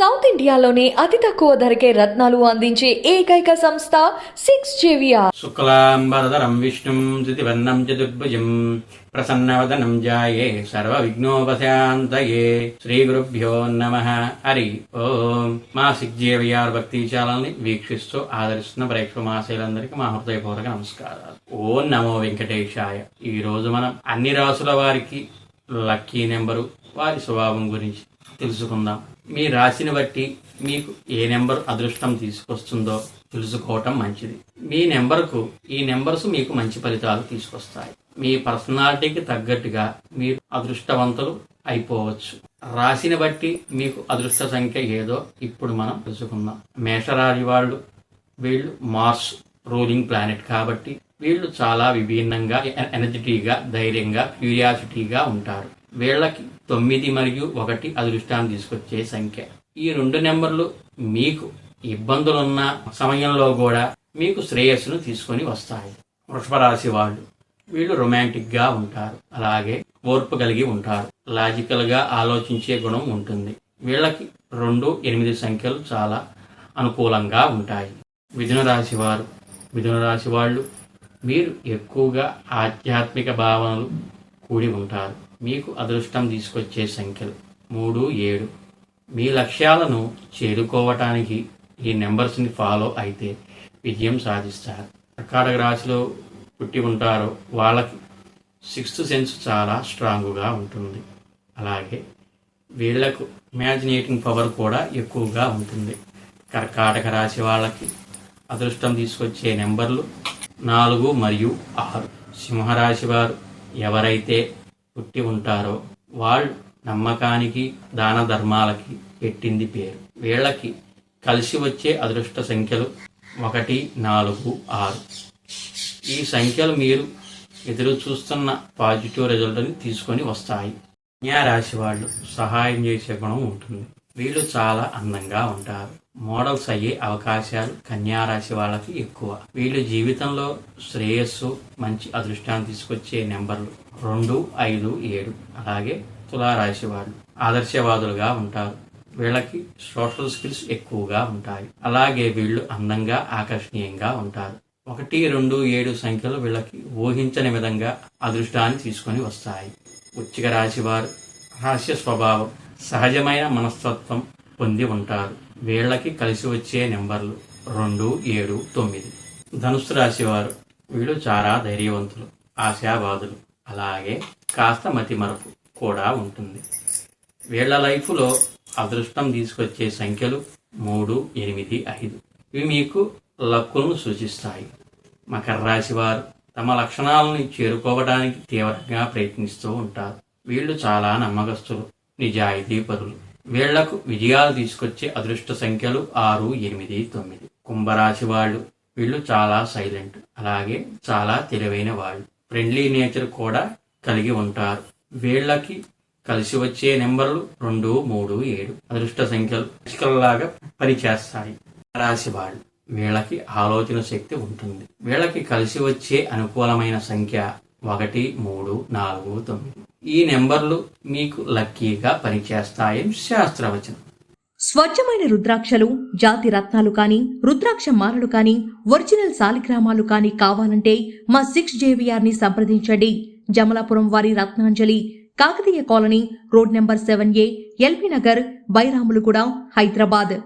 South ఇండియాలోనే అతి తక్కువ ధరకే రత్నాలు అందించే ఏకైక సంస్థ సిక్స్ జేవిఆర్. శుక్లాంబరధరం విష్ణుం ధృతివర్ణం చతుర్భుజం ప్రసన్నవదనం జాయే సర్వవిఘ్నోపశాంతయే. శ్రీ గురుభ్యో నమ. హరి ఓం. మా జేవిఆర్ భక్తి ఛానల్ని వీక్షిస్తూ ఆదరిస్తున్న ప్రేక్షక మాసేలందరికీ మా హృదయపూర్వక నమస్కారాలు. ఓం నమో వెంకటేశాయ. ఈ రోజు మనం అన్ని రాసుల వారికి లక్కీ నెంబరు వారి స్వభావం గురించి తెలుసుకుందాం. మీ రాశిని బట్టి మీకు ఏ నెంబర్ అదృష్టం తీసుకొస్తుందో తెలుసుకోవటం మంచిది. మీ నెంబర్కు ఈ నెంబర్స్ మీకు మంచి ఫలితాలు తీసుకొస్తాయి. మీ పర్సనాలిటీకి తగ్గట్టుగా మీరు అదృష్టవంతులు అయిపోవచ్చు. రాశిని బట్టి మీకు అదృష్ట సంఖ్య ఏదో ఇప్పుడు మనం తెలుసుకుందాం. మేషరాశి వాళ్ళు వీళ్ళు మార్స్ రూలింగ్ ప్లానెట్ కాబట్టి వీళ్ళు చాలా విభిన్నంగా ఎనర్జిటీగా ధైర్యంగా క్యూరియాసిటీగా ఉంటారు. వీళ్ళకి తొమ్మిది మరియు ఒకటి అదృష్టాన్ని తీసుకొచ్చే సంఖ్య. ఈ రెండు నెంబర్లు మీకు ఇబ్బందులున్న సమయంలో కూడా మీకు శ్రేయస్సును తీసుకొని వస్తాయి. వృషభరాశి వాళ్ళు వీళ్ళు రొమాంటిక్గా ఉంటారు. అలాగే ఓర్పు కలిగి ఉంటారు. లాజికల్గా ఆలోచించే గుణం ఉంటుంది. వీళ్ళకి రెండు ఎనిమిది సంఖ్యలు చాలా అనుకూలంగా ఉంటాయి. మిథున రాశి వారు మిథున రాశి వాళ్ళు మీరు ఎక్కువగా ఆధ్యాత్మిక భావనలు కూడి ఉంటారు. మీకు అదృష్టం తీసుకొచ్చే సంఖ్యలు మూడు ఏడు. మీ లక్ష్యాలను చేరుకోవటానికి ఈ నెంబర్స్ని ఫాలో అయితే విజయం సాధిస్తారు. కర్కాటక రాశిలో పుట్టి ఉంటారో వాళ్ళకి సిక్స్త్ సెన్స్ చాలా స్ట్రాంగ్గా ఉంటుంది. అలాగే వీళ్ళకు ఇమాజినేటింగ్ పవర్ కూడా ఎక్కువగా ఉంటుంది. కర్కాటక రాశి వాళ్ళకి అదృష్టం తీసుకొచ్చే నెంబర్లు నాలుగు మరియు ఆరు. సింహరాశి వారు ఎవరైతే పుట్టి ఉంటారో వాళ్ళు నమ్మకానికి దాన ధర్మాలకి పెట్టింది పేరు. వీళ్ళకి కలిసి వచ్చే అదృష్ట సంఖ్యలు ఒకటి నాలుగు ఆరు. ఈ సంఖ్యలు మీరు ఎదురు చూస్తున్న పాజిటివ్ రిజల్ట్ని తీసుకొని వస్తాయి. రాశి వాళ్ళు సహాయం చేసే గుణం ఉంటుంది. వీళ్ళు చాలా అందంగా ఉంటారు. మోడల్స్ అయ్యే అవకాశాలు కన్యారాశి వాళ్ళకి ఎక్కువ. వీళ్ళు జీవితంలో శ్రేయస్సు మంచి అదృష్టాన్ని తీసుకొచ్చే నెంబర్లు రెండు ఐదు ఏడు. అలాగే తులారాశి వాళ్ళు ఆదర్శవాదులుగా ఉంటారు. వీళ్ళకి సోషల్ స్కిల్స్ ఎక్కువగా ఉంటాయి. అలాగే వీళ్ళు అందంగా ఆకర్షణీయంగా ఉంటారు. ఒకటి రెండు ఏడు సంఖ్యలు వీళ్ళకి ఊహించని విధంగా అదృష్టాన్ని తీసుకొని వస్తాయి. ఉచ్చిక రాశి వారు హాస్య స్వభావం సహజమైన మనస్తత్వం పొంది ఉంటారు. వీళ్ళకి కలిసి వచ్చే నెంబర్లు రెండు ఏడు తొమ్మిది. ధనుసు రాశివారు వీళ్ళు చాలా ధైర్యవంతులు ఆశావాదులు. అలాగే కాస్త మతిమరపు కూడా ఉంటుంది. వీళ్ళ లైఫ్లో అదృష్టం తీసుకొచ్చే సంఖ్యలు మూడు ఎనిమిది ఐదు. ఇవి మీకు లక్కును సూచిస్తాయి. మకర రాశి వారు తమ లక్షణాలను చేరుకోవడానికి తీవ్రంగా ప్రయత్నిస్తూ ఉంటారు. వీళ్ళు చాలా నమ్మకస్తులు నిజాయితీ పరులు వీళ్ళకు విజయాలు తీసుకొచ్చే అదృష్ట సంఖ్యలు ఆరు ఎనిమిది తొమ్మిది. కుంభరాశి వాళ్ళు వీళ్ళు చాలా సైలెంట్ అలాగే చాలా తెలివైన వాళ్ళు. ఫ్రెండ్లీ నేచర్ కూడా కలిగి ఉంటారు. వీళ్ళకి కలిసి వచ్చే నెంబర్లు రెండు మూడు ఏడు. అదృష్ట సంఖ్యలు లాగా పనిచేస్తాయి. రాశి వాళ్ళు వీళ్ళకి ఆలోచన శక్తి ఉంటుంది. వీళ్ళకి కలిసి వచ్చే అనుకూలమైన సంఖ్య ఒకటి మూడు నాలుగు తొమ్మిది. ఈ నెంబర్లు మీకు లక్కీగా పనిచేస్తాయని శాస్త్రవచనం. స్వచ్ఛమైన రుద్రాక్షలు జాతి రత్నాలు కాని రుద్రాక్ష మాలలు కాని ఒరిజినల్ సాలిగ్రామాలు కాని కావాలంటే మా సిక్స్ జేవిఆర్ని సంప్రదించండి. జమలాపురం వారి Ratnanjali Kakatiya colony road number seven A LB Nagar Bairamalguda Hyderabad.